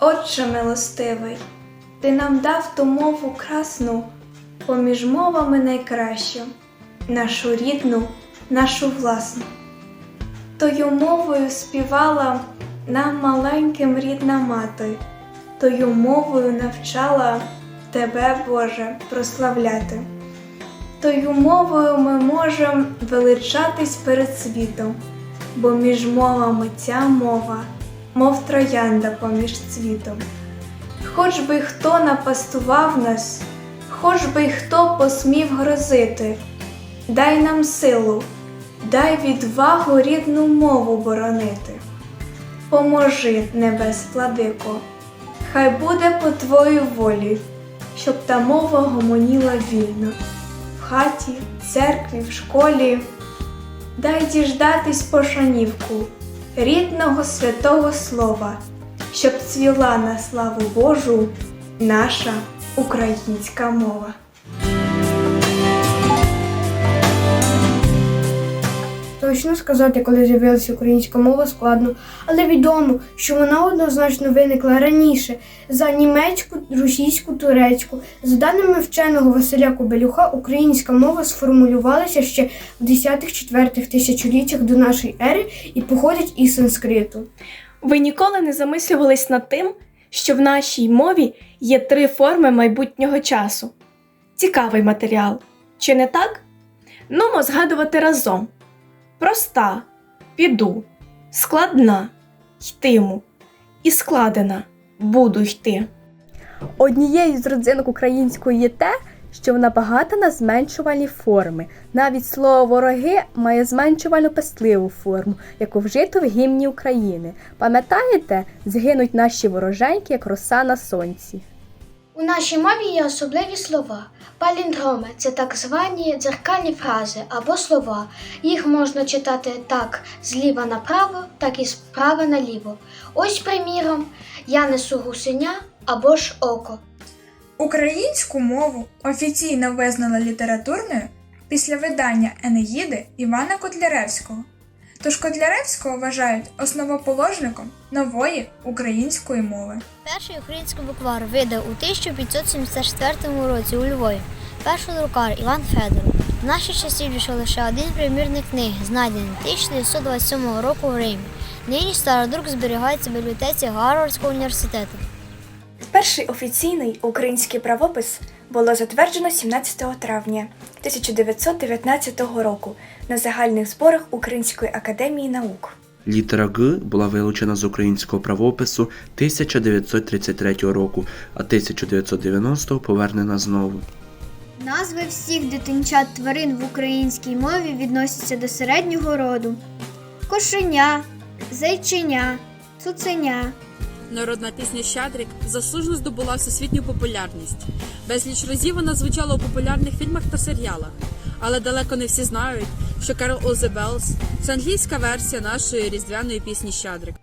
Отче милостивий, ти нам дав ту мову красну, поміж мовами найкращу, нашу рідну, нашу власну. Тою мовою співала нам маленьким рідна мати, тою мовою навчала тебе, Боже, прославляти. Тою мовою ми можемо величатись перед світом, бо між мовами ця мова, мов троянда поміж цвітом. Хоч би хто напастував нас, хоч би хто посмів грозити, дай нам силу, дай відвагу рідну мову боронити. Поможи, небес владико, хай буде по твоїй волі, щоб та мова гомоніла вільно в хаті, церкві, в школі. Дай діждатись пошанівку рідного святого слова, щоб цвіла на славу Божу наша українська мова. Точно сказати, коли з'явилася українська мова, складно, але відомо, що вона однозначно виникла раніше за німецьку, російську, турецьку. За даними вченого Василя Кобелюха, українська мова сформулювалася ще в 10-4 тисячоліттях до нашої ери і походить із санскриту. Ви ніколи не замислювались над тим, що в нашій мові є три форми майбутнього часу. Цікавий матеріал. Чи не так? Нумо згадувати разом: проста, піду, складна, йтиму, і складена, буду йти. Однією з родзинок української є те, що вона багата на зменшувальні форми. Навіть слово вороги має зменшувально пестливу форму, яку вжито в гімні України. Пам'ятаєте, згинуть наші вороженьки, як роса на сонці. У нашій мові є особливі слова. Паліндроми це так звані дзеркальні фрази або слова. Їх можна читати так зліва направо, так і справа наліво. Ось, приміром, я несу гусеня або ж око. Українську мову офіційно визнали літературною після видання Енеїди Івана Котляревського. Тож Котляревського вважають основоположником нової української мови. Перший український буквар видав у 1574 році у Львові. Перший друкар Іван Федоров. В наші часи війшов лише один примірник книги, знайдений 1927 року в Римі. Нині стародрук зберігається в бібліотеці Гарвардського університету. Перший офіційний український правопис було затверджено 17 травня 1919 року на загальних зборах Української академії наук. Літера Г була вилучена з українського правопису 1933 року, а 1990 повернена знову. Назви всіх дитинчат тварин в українській мові відносяться до середнього роду: кошеня, зайченя, цуценя. Народна пісня Щедрик заслужено здобула всесвітню популярність. Безліч разів вона звучала у популярних фільмах та серіалах. Але далеко не всі знають, що Carol Bells – це англійська версія нашої різдвяної пісні Щедрик.